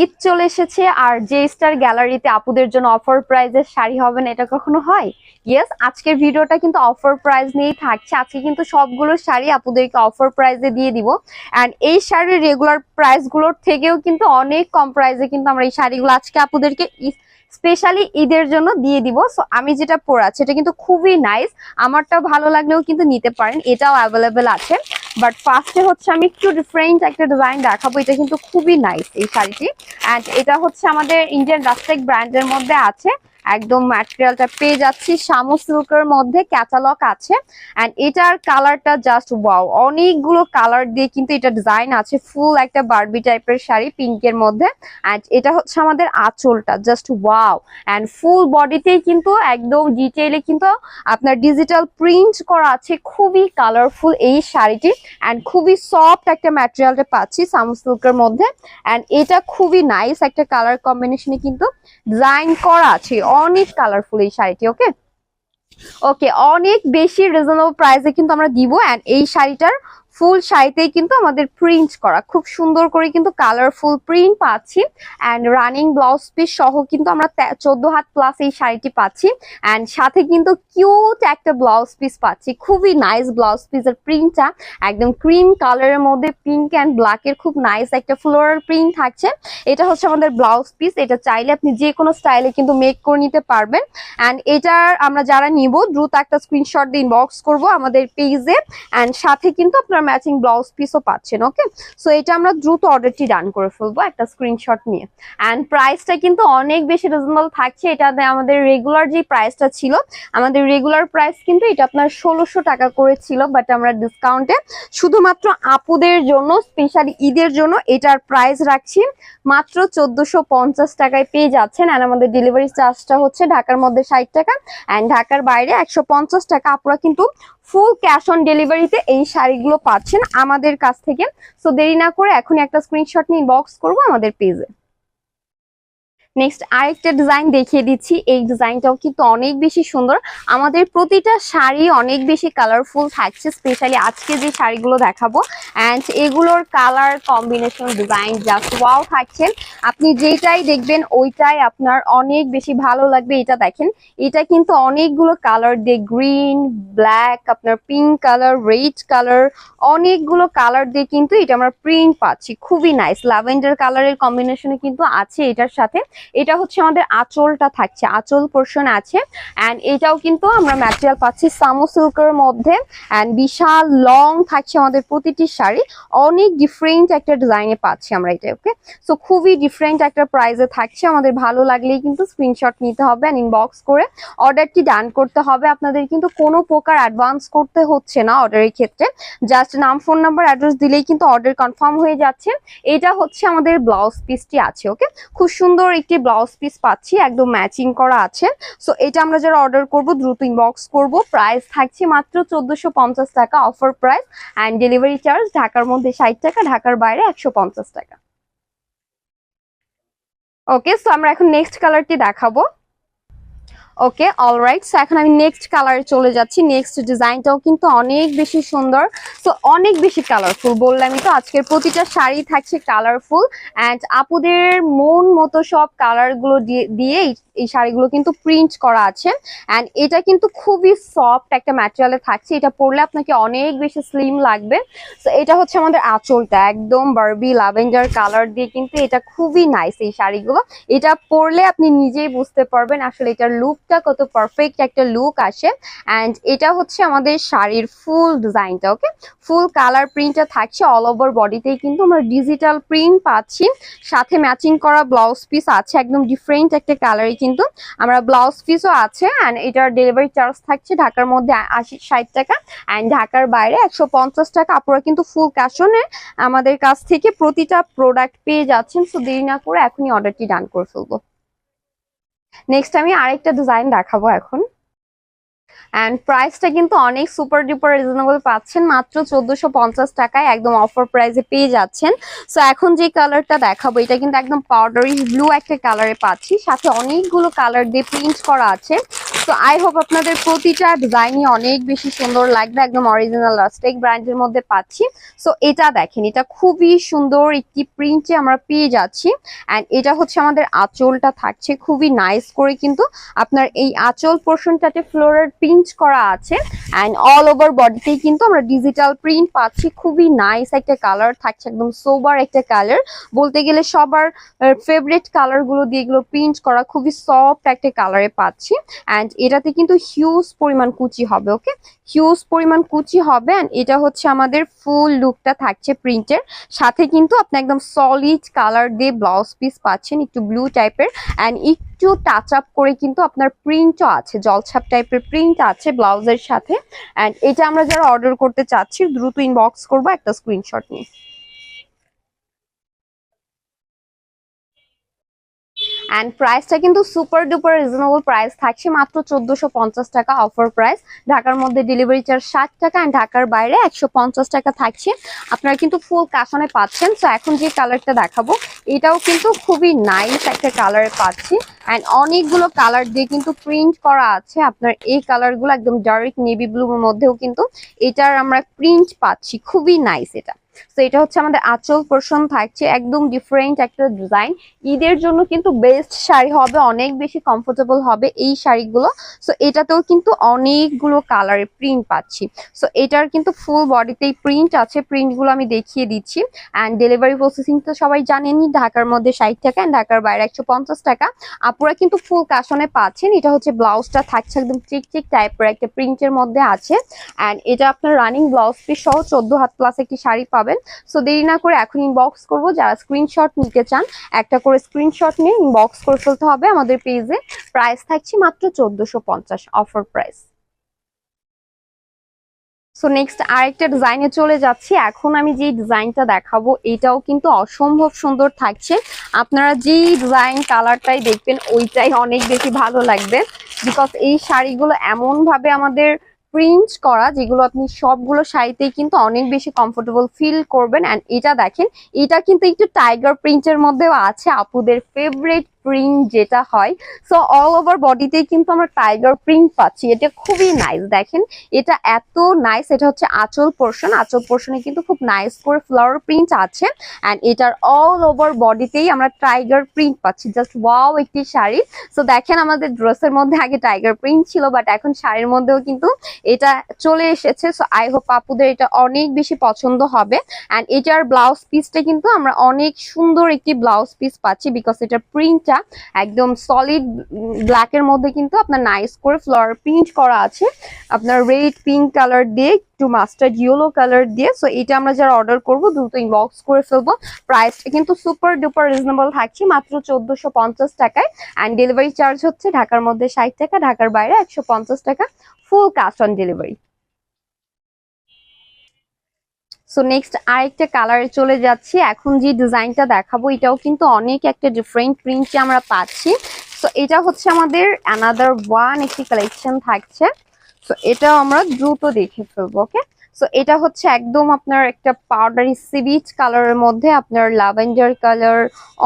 ঈদ চলে এসেছে, আর J star গ্যালারিতে আপুদের জন্য অফার প্রাইজের শাড়ি হবে না, এটা কখনো হয়? ইয়েস আজকের ভিডিওটা কিন্তু অফার প্রাইজ নিয়েই থাকছে। আজকে কিন্তু সবগুলো শাড়ি আপুদেরকে অফার প্রাইজে দিয়ে দিব। অ্যান্ড এই শাড়ির রেগুলার প্রাইসগুলোর থেকেও কিন্তু অনেক কম প্রাইসে কিন্তু আমরা এই শাড়িগুলো আজকে আপুদেরকে স্পেশালি ঈদের জন্য দিয়ে দিব। সো আমি যেটা পরে আছি এটা কিন্তু খুবই নাইস আমারটাও ভালো লাগলেও কিন্তু নিতে পারেন। এটাও অ্যাভেলেবেল আছে। বাট ফার্স্টে হচ্ছে আমি একটু ডিফারেন্ট একটা ডিজাইন দেখাবো। এটা কিন্তু খুবই নাইস এই শাড়িটি। অ্যান্ড এটা হচ্ছে আমাদের ইন্ডিয়ান রাস্টেক ব্র্যান্ডের মধ্যে আছে। একদম ম্যাটেরিয়ালটা পেয়ে যাচ্ছি শামু সিল্কের মধ্যে ক্যাটালগ আছে। অ্যান্ড এটার কালারটা জাস্ট ওয়াও অনেকগুলো কালার দিয়ে কিন্তু এটা ডিজাইন আছে। ফুল একটা বারবি টাইপের শাড়ি পিঙ্কের মধ্যে। অ্যান্ড এটা হচ্ছে আমাদের আঁচলটা জাস্ট ওয়াও অ্যান্ড ফুল বডিতেই কিন্তু একদম ডিটেইলে কিন্তু আপনার ডিজিটাল প্রিন্ট করা আছে। খুবই কালারফুল এই শাড়িটি। অ্যান্ড খুবই সফট একটা ম্যাটেরিয়ালটা পাচ্ছি সামু সিল্কের মধ্যে। অ্যান্ড এটা খুবই নাইস একটা কালার কম্বিনেশনে কিন্তু ডিজাইন করা আছে। অনেক কালারফুল এই শাড়িটি ওকে ওকে অনেক বেশি রিজনেবল প্রাইসে কিন্তু আমরা দিব অ্যান্ড এই শাড়িটার ফুল শাড়িতেই কিন্তু আমাদের প্রিন্ট করা। খুব সুন্দর করে কিন্তু কালারফুল প্রিন্ট পাচ্ছি। অ্যান্ড রানিং ব্লাউজ পিস সহ কিন্তু আমরা চোদ্দ হাত প্লাস এই শাড়িটি পাচ্ছি। অ্যান্ড সাথে কিন্তু কিউট একটা ব্লাউজ পিস পাচ্ছি। খুবই নাইস ব্লাউজ পিসের প্রিন্টটা একদম ক্রিম কালারের মধ্যে পিঙ্ক অ্যান্ড ব্ল্যাকের খুব নাইস একটা ফ্লোরাল প্রিন্ট থাকছে। এটা হচ্ছে আমাদের ব্লাউজ পিস এটা চাইলে আপনি যে কোনো স্টাইলে কিন্তু মেক করে নিতে পারবেন। অ্যান্ড এটার আমরা যারা নিব, দ্রুত একটা স্ক্রিনশট দিয়ে ইনবক্স করব আমাদের পেজে অ্যান্ড সাথে কিন্তু আপনার ম্যাচিং ব্লাউজ পিসও পাচ্ছেন ওকে সো এটা আমরা দ্রুত অর্ডারটি ডান করে ফেলব, একটা স্ক্রিনশট নিয়ে। অ্যান্ড প্রাইসটা কিন্তু অনেক বেশি রিজনেবল থাকছে এটাতে আমাদের রেগুলার যে প্রাইসটা ছিল, আমাদের রেগুলার প্রাইস কিন্তু এটা আপনার ষোলোশো টাকা করে ছিল বাট আমরা ডিসকাউন্টে শুধুমাত্র আপুদের জন্য স্পেশালি ঈদের জন্য এটার প্রাইস রাখছি, মাত্র চোদ্দশো টাকায় পেয়ে যাচ্ছেন। অ্যান্ড আমাদের ডেলিভারি চার্জটা হচ্ছে ঢাকার মধ্যে ষাট টাকা অ্যান্ড ঢাকার বাইরে একশো পঞ্চাশ টাকা আপনারা কিন্তু ফুল ক্যাশ অন ডেলিভারিতে এই শাড়িগুলো পাচ্ছেন আমাদের কাছ থেকে। সো দেরি না করে এখন একটা স্ক্রিনশট নিয়ে বক্স করব আমাদের পেজে নেক্সট আরেকটা ডিজাইন দেখিয়ে দিচ্ছি। এই ডিজাইনটাও কিন্তু অনেক বেশি সুন্দর। আমাদের প্রতিটা শাড়ি অনেক বেশি কালারফুল থাকছে স্পেশালি আজকে যে শাড়িগুলো দেখাবো। অ্যান্ড এগুলোর colour combination design just wow থাকছে। আপনি যেটাই দেখবেন, ওইটাই আপনার অনেক বেশি ভালো লাগবে। এটা দেখেন, এটা কিন্তু অনেকগুলো কালার দিয়ে গ্রিন ব্ল্যাক আপনার পিঙ্ক কালার রেড কালার অনেকগুলো কালার দিয়ে কিন্তু এটা আমরা প্রিন্ট পাচ্ছি। খুবই নাইস ল্যাভেন্ডার কালারের কম্বিনেশনে কিন্তু আছে এটার সাথে। এটা হচ্ছে আমাদের আঁচলটা থাকছে, আঁচল পোর্শন আছে অ্যান্ড এটাও কিন্তু আমরা ম্যাটেরিয়াল পাচ্ছি সামো সিল্কের মধ্যে অ্যান্ড বিশাল লং থাকছে আমাদের প্রতিটি শাড়ি, অনেক ডিফারেন্ট একটা ডিজাইনে পাচ্ছি আমরা এটা ওকে সো খুবই ডিফারেন্ট একটা প্রাইসে থাকছে, আমাদের ভালো লাগলেই কিন্তু স্ক্রিনশট নিতে হবে অ্যান্ড ইনবক্স করে অর্ডারটি ডান করতে হবে। আপনাদের কিন্তু কোনো প্রকার অ্যাডভান্স করতে হচ্ছে না অর্ডারের ক্ষেত্রে জাস্ট নাম ফোন নাম্বার অ্যাড্রেস দিলেই কিন্তু অর্ডার কনফার্ম হয়ে যাচ্ছে। এটা হচ্ছে আমাদের ব্লাউজ পিসটি আছে ওকে খুব সুন্দর একটি ব্লাউজ পিস পাচ্ছি, একদম ম্যাচিং করা আছে। সো এটা আমরা যারা অর্ডার করব, দ্রুত ইনবক্স করব। প্রাইস থাকছে মাত্র চোদ্দোশো টাকা offer price and delivery charge ঢাকার মধ্যে ষাট টাকা, ঢাকার বাইরে একশো পঞ্চাশ টাকা। ওকে সো আমরা এখন নেক্সট কালারটি দেখাবো। ওকে অলরাইট সো এখন আমি নেক্সট কালারে চলে যাচ্ছি। নেক্সট ডিজাইনটাও কিন্তু অনেক বেশি সুন্দর। সো অনেক বেশি কালারফুল বললামই তো। আজকের প্রতিটা শাড়ি থাকছে কালারফুল অ্যান্ড আপুদের মন মতো সব কালারগুলো দিয়ে এই শাড়িগুলো কিন্তু প্রিন্ট করা আছে। অ্যান্ড এটা কিন্তু খুবই সফট একটা ম্যাটেরিয়ালে থাকছে। এটা পরলে আপনাকে অনেক বেশি স্লিম লাগবে। তো এটা হচ্ছে আমাদের আঁচলটা। একদম বার্বি ল্যাভেন্ডার কালার দিয়ে কিন্তু এটা খুবই নাইস এই শাড়িগুলো। এটা পরলে আপনি নিজেই বুঝতে পারবেন আসলে এটার লুকটা কত পারফেক্ট একটা লুক আসে। অ্যান্ড এটা হচ্ছে আমাদের শাড়ির ফুল ডিজাইনটা ওকে ফুল কালার প্রিন্টটা থাকছে অল ওভার বডিতেই কিন্তু আমরা ডিজিটাল প্রিন্ট পাচ্ছি। সাথে ম্যাচিং করা ব্লাউজ পিস আছে, একদম ডিফারেন্ট একটা কালারে কিন্তু। আমরা ব্লাউজ পিসও আছে অ্যান্ড এটার ডেলিভারি চার্জ থাকছে ঢাকার মধ্যে আশি ষাট টাকা। অ্যান্ড ঢাকার বাইরে একশো পঞ্চাশ টাকা আপনারা কিন্তু ফুল ক্যাশনে আমাদের কাছ থেকে প্রতিটা প্রোডাক্ট পেয়ে যাচ্ছেন। সো দেরি না করে এখনই অর্ডারটি ডান করে ফেলব। নেক্সট আমি আরেকটা ডিজাইন দেখাবো এখন। অ্যান্ড প্রাইসটা কিন্তু অনেক সুপার ডুপার রিজনেবল পাচ্ছেন। মাত্র চোদ্দশো টাকায় একদম অফার প্রাইসে পেয়ে যাচ্ছেন। সো এখন যে কালারটা দেখাবো, এটা কিন্তু একদম পাউডারি ব্লু একটা কালারে পাচ্ছি। সাথে অনেকগুলো কালার দিয়ে প্রিন্ট করা আছে। তো আই হোপ আপনাদের প্রতিটা ডিজাইনই অনেক বেশি সুন্দর লাগবে। একদম অরিজিনাল রাস্টেক ব্র্যান্ডের মধ্যে পাচ্ছি। সো এটা দেখেন, এটা খুবই সুন্দর একটি প্রিন্টে আমরা পেয়ে যাচ্ছি। অ্যান্ড এটা হচ্ছে আমাদের আঁচলটা থাকছে। খুবই নাইস করে কিন্তু আপনার এই আঁচল পোর্শনটাতে ফ্লোরার প্রিন্ট করা আছে অ্যান্ড অল ওভার বডিতেই কিন্তু আমরা ডিজিটাল প্রিন্ট পাচ্ছি। খুবই নাইস একটা কালার থাকছে, একদম সোবার একটা কালার বলতে গেলে সবার ফেভারিট কালারগুলো দিয়ে এগুলো প্রিন্ট করা খুবই সফট একটা কালারে পাচ্ছি। অ্যান্ড এটাতে কিন্তু হিউজ পরিমাণ কুচি হবে ওকে হিউজ পরিমাণ কুচি হবে অ্যান্ড এটা হচ্ছে আমাদের ফুল লুকটা থাকছে প্রিন্টের সাথে কিন্তু আপনি একদম সলিড কালার দিয়ে ব্লাউজ পিস পাচ্ছেন, একটু ব্লু টাইপের অ্যান্ড একটু টাচ আপ করে কিন্তু আপনার প্রিন্টও আছে, জলছাপ টাইপের প্রিন্ট আছে ব্লাউজের সাথে। অ্যান্ড এটা আমরা যারা অর্ডার করতে চাচ্ছি, দ্রুত ইনবক্স করব একটা স্ক্রিনশট নিয়ে। অ্যান্ড প্রাইসটা কিন্তু সুপার ডুপার রিজনেবল প্রাইস থাকছে মাত্র চোদ্দশো টাকা অফার প্রাইস ঢাকার মধ্যে ডেলিভারি চার্জ ষাট টাকা অ্যান্ড ঢাকার বাইরে একশো পঞ্চাশ টাকা থাকছে। আপনারা কিন্তু ফুল কাশনে পাচ্ছেন। তো এখন যে কালারটা দেখাবো, এটাও কিন্তু খুবই নাইস একটা কালার পাচ্ছি। অ্যান্ড অনেকগুলো কালার দিয়ে কিন্তু প্রিন্ট করা আছে। আপনার এই কালারগুলো একদম ডার্ক নেভি ব্লুর মধ্যেও কিন্তু এটার আমরা প্রিন্ট পাচ্ছি। খুবই নাইস এটা। তো এটা হচ্ছে আমাদের আঁচল পোর্শন থাকছে, একদম ডিফারেন্ট একটা ডিজাইন ঈদের জন্য কিন্তু বেস্ট শাড়ি হবে, অনেক বেশি কমফোর্টেবল হবে এই শাড়িগুলো। সো এটাতেও কিন্তু অনেকগুলো কালারের প্রিন্ট পাচ্ছি। সো এটার কিন্তু ফুল বডিতেই প্রিন্ট আছে প্রিন্টগুলো আমি দেখিয়ে দিচ্ছি। অ্যান্ড ডেলিভারি প্রসেসিং তো সবাই জানেনই, ঢাকার মধ্যে ষাট টাকা অ্যান্ড ঢাকার বাইরে একশো পঞ্চাশ টাকা। আপুরা কিন্তু ফুল কাশনে পাচ্ছেন। এটা হচ্ছে ব্লাউজটা থাকছে একদম চিক চিক টাইপের একটা প্রিন্টের মধ্যে আছে। অ্যান্ড এটা আপনার রানিং ব্লাউজ পিস সহ চোদ্দ হাত প্লাস একটি শাড়ি সো দেরি না করে এখন ইনবক্স করব। যারা স্ক্রিনশট নিতে চান, একটা করে স্ক্রিনশট নিয়ে ইনবক্স করে ফেলতে হবে। আমাদের পেজে প্রাইস থাকছে মাত্র চোদ্দশো অফার প্রাইস সো নেক্সট আরেকটা ডিজাইনে চলে যাচ্ছি। এখন আমি যে ডিজাইনটা দেখাবো, এটাও কিন্তু অসম্ভব সুন্দর থাকছে। আপনারা যে ডিজাইন কালারটাই দেখবেন, ওইটাই অনেক বেশি ভালো লাগবে। বিকজ এই শাড়িগুলো এমন ভাবে আমাদের প্রিন্ট করা, যেগুলো আপনি সবগুলো শাড়িতেই কিন্তু অনেক বেশি কমফোর্টেবল ফিল করবেন। অ্যান্ড এটা দেখেন, এটা কিন্তু একটু টাইগার প্রিন্টের মধ্যেও আছে। আপুদের ফেভারিট প্রিন্ট যেটা হয় সো অল ওভার বডিতে কিন্তু আমরা টাইগার প্রিন্ট পাচ্ছি। এটা খুবই নাইস দেখেন। এটা এত নাইস এটা হচ্ছে আঁচল পোর্শন আঁচল পোর্শনে কিন্তু খুব নাইস করে ফ্লাওয়ার প্রিন্ট আছে। অ্যান্ড এটার অল ওভার বডিতেই আমরা টাইগার প্রিন্ট পাচ্ছি। জাস্ট ওয়াও একটি শাড়ি। সো দেখেন আমাদের ড্রেসের মধ্যে আগে টাইগার প্রিন্ট ছিল বাট এখন শাড়ির মধ্যেও কিন্তু এটা চলে এসেছে। সো আই হোপ আপুদের এটা অনেক বেশি পছন্দ হবে। অ্যান্ড এটার ব্লাউজ পিসটা কিন্তু আমরা অনেক সুন্দর একটি ব্লাউজ পিস পাচ্ছি বিকজ এটার প্রিন্টটা একদম সলিড ব্ল্যাকের মধ্যে কিন্তু আপনার নাইস করে ফ্লোর প্রিন্ট করা আছে। আপনার রেড পিঙ্ক কালার দিয়ে একটু মাস্টার্ড ইয়েলো কালার দিয়ে। সো এটা আমরা যারা অর্ডার করব, দ্রুত ইনবক্স করে ফেলব। প্রাইসটা কিন্তু সুপার ডুপার রিজনেবল থাকছে, মাত্র চোদ্দশো টাকায়। অ্যান্ড ডেলিভারি চার্জ হচ্ছে ঢাকার মধ্যে ষাট টাকা, ঢাকার বাইরে একশো পঞ্চাশ টাকা। Full cash on delivery so next আরেকটা কালারে চলে যাচ্ছি। এখন যে ডিজাইনটা দেখাবো, এটাও কিন্তু অনেক একটা ডিফারেন্ট প্রিন্টে আমরা পাচ্ছি। সো এটা হচ্ছে আমাদের অ্যানাদার ওয়ান একটি কালেকশন থাকছে। সো এটাও আমরা দ্রুত দেখে ফেলব ওকে সো এটা হচ্ছে একদম আপনার একটা পাউডারি সিবিচ কালারের মধ্যে আপনার ল্যাভেন্ডার কালার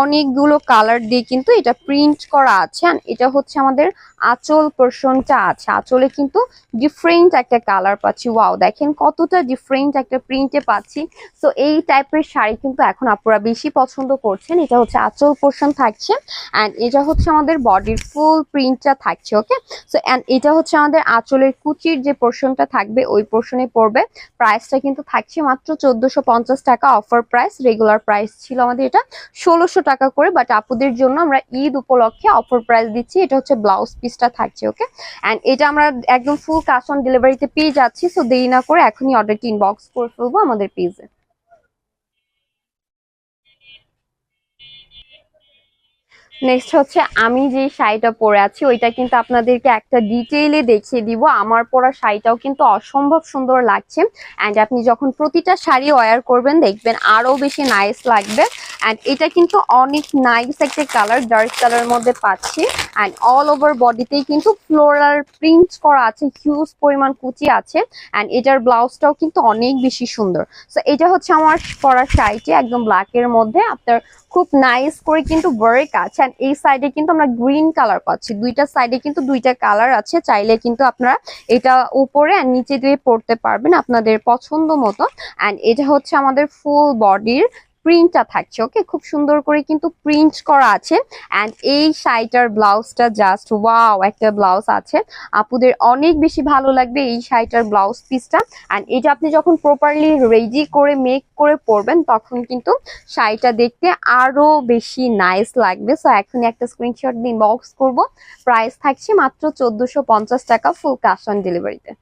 অনেকগুলো কালার দিয়ে কিন্তু এটা প্রিন্ট করা আছে। এটা হচ্ছে আমাদের আঁচল পোর্শনটা আছে। আঁচলে কিন্তু ডিফারেন্ট একটা কালার পাচ্ছি। ওয়াও দেখেন কতটা ডিফারেন্ট একটা প্রিন্টে পাচ্ছি। সো এই টাইপের শাড়ি কিন্তু এখন আপনারা বেশি পছন্দ করছেন। এটা হচ্ছে আঁচল পোর্শন থাকছে। অ্যান্ড এটা হচ্ছে আমাদের বডির ফুল প্রিন্টটা থাকছে ওকে সো অ্যান্ড এটা হচ্ছে আমাদের আঁচলের কুচির যে পোর্শনটা থাকবে, ওই পোর্শনে পড়বে। প্রাইসটা কিন্তু থাকছে মাত্র চোদ্দশো টাকা অফার প্রাইস রেগুলার প্রাইস ছিল আমাদের এটা ষোলোশো টাকা করে বাট আপুদের জন্য আমরা ঈদ উপলক্ষে অফার প্রাইস দিচ্ছি, এটা হচ্ছে ব্লাউজ পিসটা থাকছে ওকে অ্যান্ড এটা আমরা একদম ফুল ক্যাশ অন ডেলিভারিতে পেয়ে যাচ্ছি সো দেরি না করে এখনই অর্ডারটি ইনবক্স করে ফেলব আমাদের পেজে নেক্সট হচ্ছে আমি যে শাড়িটা পরে আছি, ওইটা কিন্তু আপনাদেরকে একটা ডিটেইলে দেখিয়ে দিব। আমার পরা শাড়িটাও কিন্তু অসম্ভব সুন্দর লাগছে। অ্যান্ড আপনি যখন প্রতিটা শাড়ি ওয়ার করবেন, দেখবেন আরও বেশি নাইস লাগবে। অ্যান্ড এটা কিন্তু অনেক নাইস একটা কালার ডার্ক কালার মধ্যে পাচ্ছি। অ্যান্ড অল ওভার বডিতেই কিন্তু ফ্লোরাল প্রিন্ট করা আছে হিউজ পরিমাণ কুচি আছে। অ্যান্ড এটার ব্লাউজটাও কিন্তু অনেক বেশি সুন্দর। সো এটা হচ্ছে আমার পরা শাড়িটি, একদম ব্ল্যাকের মধ্যে। আপনার খুব নাইস করে কিন্তু ওয়ার্ক আছে। অ্যান্ড এই সাইডে কিন্তু আমরা গ্রিন কালার পাচ্ছি। দুইটা সাইডে কিন্তু দুইটা কালার আছে। চাইলে কিন্তু আপনারা এটা উপরে আর নিচে দিয়ে পড়তে পারবেন আপনাদের পছন্দ মতো। অ্যান্ড এটা হচ্ছে আমাদের ফুল বডির প্রিন্টটা থাকছে ওকে খুব সুন্দর করে কিন্তু প্রিন্ট করা আছে। অ্যান্ড এই শাড়িটার ব্লাউজটা জাস্ট ওয়াও একটা ব্লাউজ আছে। আপুদের অনেক বেশি ভালো লাগবে এই শাড়িটার ব্লাউজ পিসটা অ্যান্ড এটা আপনি যখন প্রপারলি রেডি করে মেক করে পরবেন, তখন কিন্তু শাড়িটা দেখতে আরও বেশি নাইস লাগবে। সো এখনই একটা স্ক্রিনশট দিয়ে বক্স করব। প্রাইস থাকছে মাত্র চোদ্দোশো টাকা ফুল ক্যাশ অন ডেলিভারিতে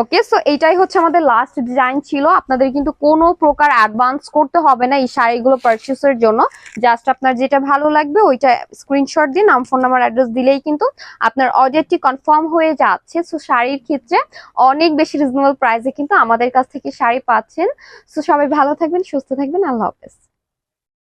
ওকে সো এটাই হচ্ছে আমাদের লাস্ট ডিজাইন ছিল। আপনাদের কিন্তু কোনো প্রকার অ্যাডভান্স করতে হবে না এই শাড়িগুলো পারচেসের জন্য। জাস্ট আপনার যেটা ভালো লাগবে, ওইটা স্ক্রিনশট দিয়ে নাম ফোন নাম্বার অ্যাড্রেস দিলেই কিন্তু আপনার অর্ডারটি কনফার্ম হয়ে যাচ্ছে। সো শাড়ির ক্ষেত্রে অনেক বেশি রিজনেবল প্রাইসে কিন্তু আমাদের কাছ থেকে শাড়ি পাচ্ছেন। সো সবাই ভালো থাকবেন, সুস্থ থাকবেন। আল্লাহ হাফেজ।